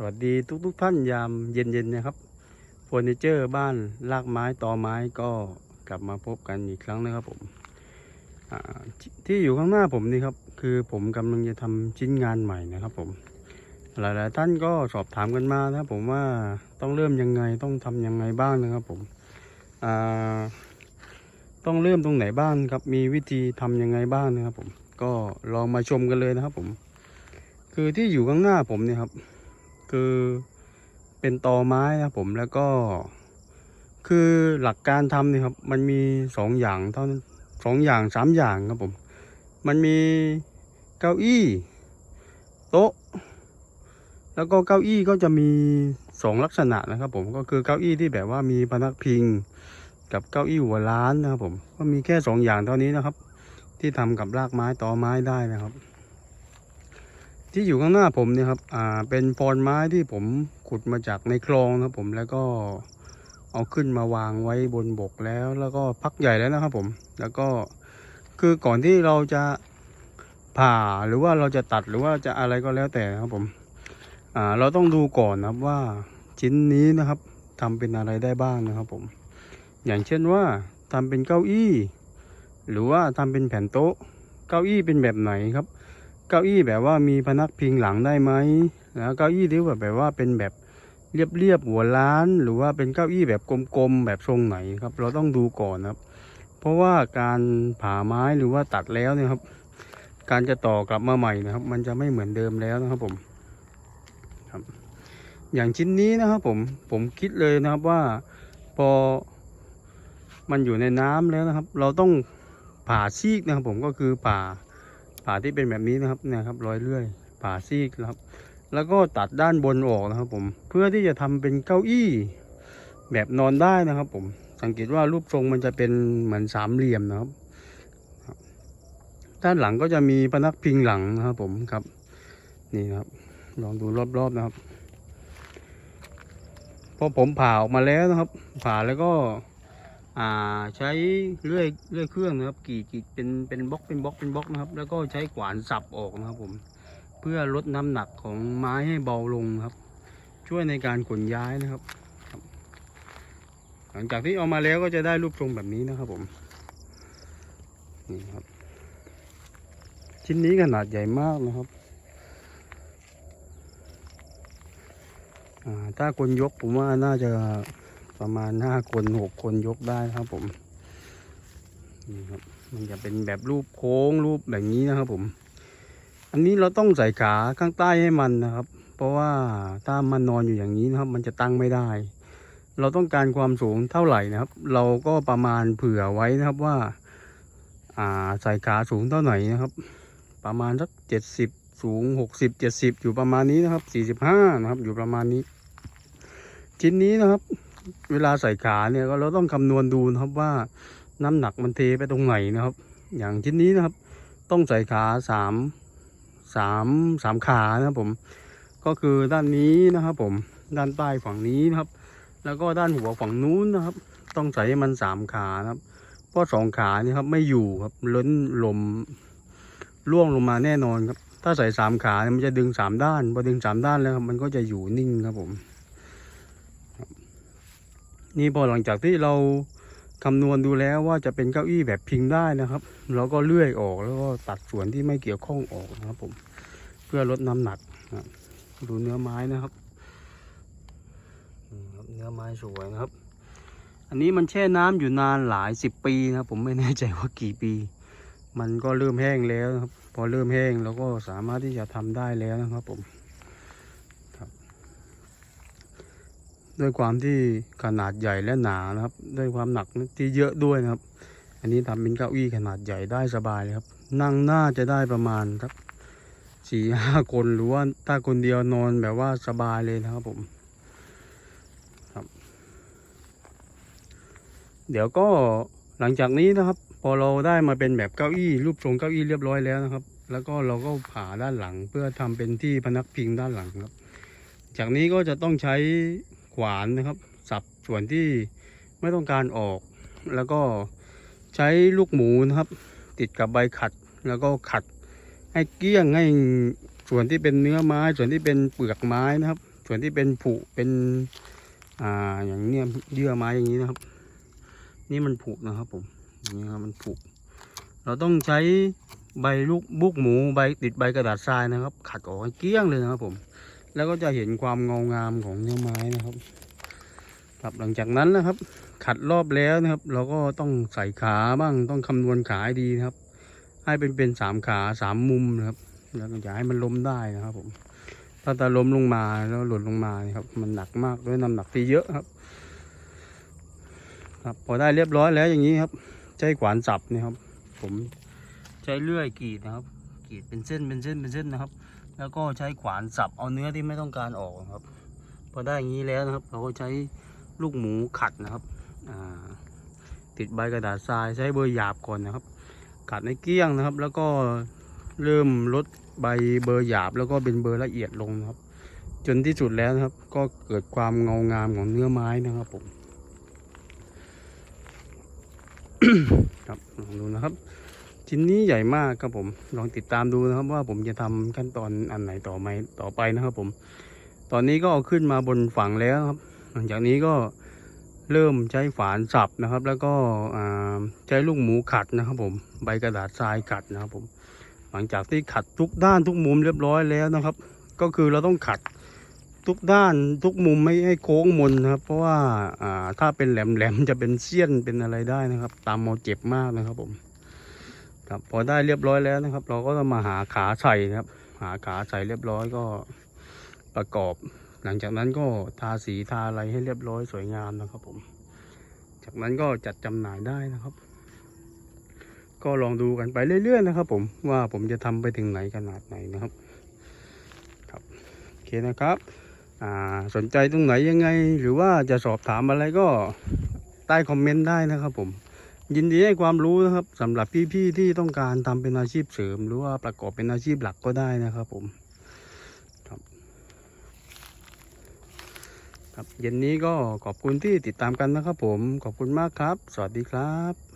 สวัสดีทุกทุกท่านยามเย็นๆนะครับเฟอร์นิเจอร์บ้านลากไม้ตอไม้ก็กลับมาพบกันอีกครั้งนะครับผมที่ที่อยู่ข้างหน้าผมนี่ครับ คือผมกำลังจะทำชิ้นงานใหม่นะครับผม หลายๆท่านก็สอบถามกันมานะผมว่าต้องเริ่มยังไงต้องทำยังไงบ้างนะครับผมต้องเริ่มตรงไหนบ้างครับ มีวิธีทำยังไงบ้างนะครับผมก็ลองมาชมกันเลยนะครับผม คือที่อยู่ข้างหน้าผมเนี่ยครับ คือเป็นตอไม้นะครับผมแล้วก็ คือหลักการทำเนี่ยครับ มันมีสองอย่างเท่านั้นสองอย่างสามอย่างครับผม มันมีเก้าอี้ โต๊ะ แล้วก็เก้าอี้ก็จะมีสองลักษณะนะครับ ผมก็คือเก้าอี้ที่แบบว่ามีพนักพิง กับเก้าอี้หัวล้านนะครับผมก็มีแค่สองอย่างเท่านี้นะครับ ที่ทำกับรากไม้ตอไม้ได้นะครับ ที่อยู่ข้างหน้าผมเนี่ยครับ อ่า เป็นพรไม้ที่ผมขุดมาจากในคลองนะครับผม แล้วก็เอาขึ้นมาวางไว้บนบกแล้ว แล้วก็พักใหญ่แล้วนะครับผม แล้วก็คือก่อนที่เราจะผ่าหรือว่าเราจะตัดหรือว่าจะอะไรก็แล้วแต่นะครับผม อ่า เราต้องดูก่อนนะครับว่าชิ้นนี้นะครับทำเป็นอะไรได้บ้างนะครับผม อย่างเช่นว่าทำเป็นเก้าอี้ หรือว่าทำเป็นแผ่นโต๊ะ เก้าอี้เป็นแบบไหนครับ เก้าอี้แบบว่ามีพนักพิงหลังได้ไหมแล้วเก้าอี้ที่แบบแบบว่าเป็นแบบเรียบๆหัวล้าน หรือว่าเป็นเก้าอี้แบบกลมๆแบบทรงไหนครับ เราต้องดูก่อนครับ เพราะว่าการผ่าไม้หรือว่าตัดแล้วเนี่ยครับ การจะต่อกลับมาใหม่นะครับ มันจะไม่เหมือนเดิมแล้วนะครับผมครับ อย่างชิ้นนี้นะครับผมผมคิดเลยนะครับว่าพอมันอยู่ในน้ำแล้วนะครับ เราต้องผ่าซีกนะครับผมก็คือผ่า ผ่าที่เป็นแบบนี้นะครับเนี่ยครับรอยเลื่อยผ่าซีกนะครับ แล้วก็ตัดด้านบนออกนะครับผมเพื่อที่จะทำเป็นเก้าอี้ แบบนอนได้นะครับ ผมสังเกตว่ารูปทรงมันจะเป็นเหมือนสามเหลี่ยมนะครับ ด้านหลังก็จะมีพนักพิงหลังนะครับ ผมครับ นี่นครับ ลองดูรอบๆนะครับพอผมผ่าออกมาแล้วนะครับ ผ่าแล้วก็ ใช้เลื่อยเลื่อยเครื่องนะครับกรีดกรีดเป็นเป็นบล็อกเป็นบล็อกเป็นบล็อกนะครับ แล้วก็ใช้ขวานสับออกนะครับผม เพื่อลดน้ำหนักของไม้ให้เบาลงครับ ช่วยในการขนย้ายนะครับ หลังจากที่เอามาแล้วก็จะได้รูปทรงแบบนี้นะครับผมนี่ครับ ชิ้นนี้ขนาดใหญ่มากนะครับถ้าคนยกผมว่าน่าจะ ประมาณห้าคนหกคนยกได้ครับผมนี่ครับมันจะเป็นแบบรูปโค้งรูปแบบนี้นะครับผม อันนี้เราต้องใส่ขาข้างใต้ให้มันนะครับ เพราะว่าถ้ามันนอนอยู่อย่างนี้นะครับ มันจะตั้งไม่ได้ เราต้องการความสูงเท่าไหร่นะครับ เราก็ประมาณเผื่อไว้นะครับว่า อ่าใส่ขาสูงเท่าไหร่นะครับ ประมาณสักเจ็ดสิบสูงหกสิบเจ็ดสิบอยู่ประมาณนี้นะครับสี่สิบห้านะครับ อยู่ประมาณนี้ ชิ้นนี้นะครับ เวลาใส่ขาเนี่ยก็เราต้องคำนวณดูนะครับว่าน้ำหนักมันเทไปตรงไหนนะครับ อย่างชิ้นนี้นะครับ ต้องใส่ขาสามสามสามขานะครับผม ก็คือด้านนี้นะครับผมด้านใต้ฝั่งนี้นะครับ แล้วก็ด้านหัวฝั่งนู้นนะครับ ต้องใส่ให้มันสามขานะครับเพราะสองขานี่ครับไม่อยู่ครับล้นลมร่วงลงมาแน่นอนครับ ถ้าใส่สามขาเนี่ยมันจะดึงสามด้านพอดึงสามด้านแล้วครับมันก็จะอยู่นิ่งครับผม นี่พอหลังจากที่เราคำนวณดูแล้วว่าจะเป็นเก้าอี้แบบพิงได้นะครับ เราก็เลื่อยออกแล้วก็ตัดส่วนที่ไม่เกี่ยวข้องออกนะครับ ผม เพื่อลดน้ำหนักนะดูเนื้อไม้นะครับ เนื้อไม้สวยนะครับ อันนี้มันแช่น้ำอยู่นานหลายสิบปีนะครับผมไม่แน่ใจว่ากี่ปี มันก็เริ่มแห้งแล้วนะครับ พอเริ่มแห้งเราก็สามารถที่จะทำได้แล้วนะครับผม ด้วยความที่ขนาดใหญ่และหนานะครับ ด้วยความหนักที่เยอะด้วยนะครับ อันนี้ทำเป็นเก้าอี้ขนาดใหญ่ได้สบายเลยครับ นั่งน่าจะได้ประมาณสักสี่ห้าคนหรือว่าถ้าคนเดียวนอนแบบว่าสบายเลยนะครับผมครับ เดี๋ยวก็หลังจากนี้นะครับ พอเราได้มาเป็นแบบเก้าอี้รูปทรงเก้าอี้เรียบร้อยแล้วนะครับ แล้วก็เราก็ผ่าด้านหลังเพื่อทำเป็นที่พนักพิงด้านหลังครับ จากนี้ก็จะต้องใช้ ขวานนะครับ สับส่วนที่ไม่ต้องการออก แล้วก็ใช้ลูกหมูนะครับ ติดกับใบขัดแล้วก็ขัดให้เกลี้ยงให้ส่วนที่เป็นเนื้อไม้ ส่วนที่เป็นเปลือกไม้นะครับ ส่วนที่เป็นผุเป็นอ่าอย่างเนี้ยเยื่อไม้อย่างนี้นะครับ นี่มันผุนะครับผมนี้ครับมันผุเราต้องใช้ใบลูกบุกหมูใบติดใบกระดาษทรายนะครับ ขัดออกให้เกลี้ยงเลยนะครับผม แล้วก็จะเห็นความเงางามของเนื้อไม้นะครับครับหลังจากนั้นนะครับ ขัดรอบแล้วนะครับ เราก็ต้องใส่ขาบ้างต้องคำนวณขาให้ดีนะครับ ให้เป็นเป็นสามขาสามมุมนะครับ แล้วก็อย่าให้มันล้มได้นะครับ ผม ถ้าตาล้มลงมาแล้วหล่นลงมาเนี่ยครับ มันหนักมากด้วยน้ำหนักที่เยอะครับ ครับพอได้เรียบร้อยแล้วอย่างนี้ครับ ใช้ขวานสับนะครับ ผมใช้เลื่อยกรีดนะครับกรีดเป็นเส้นเป็นเส้นเป็นเส้นนะครับ แล้วก็ใช้ขวานสับเอาเนื้อที่ไม่ต้องการออกครับ พอได้อย่างนี้แล้วนะครับ เราก็ใช้ลูกหมูขัดนะครับติดใบกระดาษทรายใช้เบอร์หยาบก่อนนะครับ ขัดในเกลี้ยงนะครับ แล้วก็เริ่มลดใบเบอร์หยาบ แล้วก็เป็นเบอร์ละเอียดลงนะครับ จนที่สุดแล้วนะครับ ก็เกิดความเงางามของเนื้อไม้นะครับผมครับลองดูนะครับ ชิ้นนี้ใหญ่มากครับผม ลองติดตามดูนะครับว่าผมจะทำขั้นตอนอันไหนต่อไปต่อไปนะครับผม ตอนนี้ก็เอาขึ้นมาบนฝั่งแล้วครับ หลังจากนี้ก็เริ่มใช้ฝานสับนะครับ แล้วก็ใช้ลูกหมูขัดนะครับผม ใบกระดาษทรายขัดนะครับผม หลังจากที่ขัดทุกด้านทุกมุมเรียบร้อยแล้วนะครับ ก็คือเราต้องขัดทุกด้านทุกมุมไม่ให้โค้งมนนะครับ เพราะว่าอ่าถ้าเป็นแหลมๆจะเป็นเสี้ยนเป็นอะไรได้นะครับ ตามมอเจ็บมากนะครับผม ครับพอได้เรียบร้อยแล้วนะครับ เราก็จะมาหาขาใส่ครับ หาขาใส่เรียบร้อยก็ประกอบ หลังจากนั้นก็ทาสีทาอะไรให้เรียบร้อยสวยงามนะครับ ผม จากนั้นก็จัดจำหน่ายได้นะครับ ก็ลองดูกันไปเรื่อยๆนะครับ ผมว่าผมจะทำไปถึงไหนขนาดไหนนะครับ ครับโอเคนะครับสนใจตรงไหนยังไง หรือว่าจะสอบถามอะไรก็ใต้คอมเมนต์ได้นะครับผม ยินดีให้ความรู้นะครับสำหรับพี่ๆที่ต้องการทำเป็นอาชีพเสริม หรือว่าประกอบเป็นอาชีพหลักก็ได้นะครับ ผมครับครับเย็นนี้ก็ขอบคุณที่ติดตามกันนะครับ ผมขอบคุณมากครับ สวัสดีครับ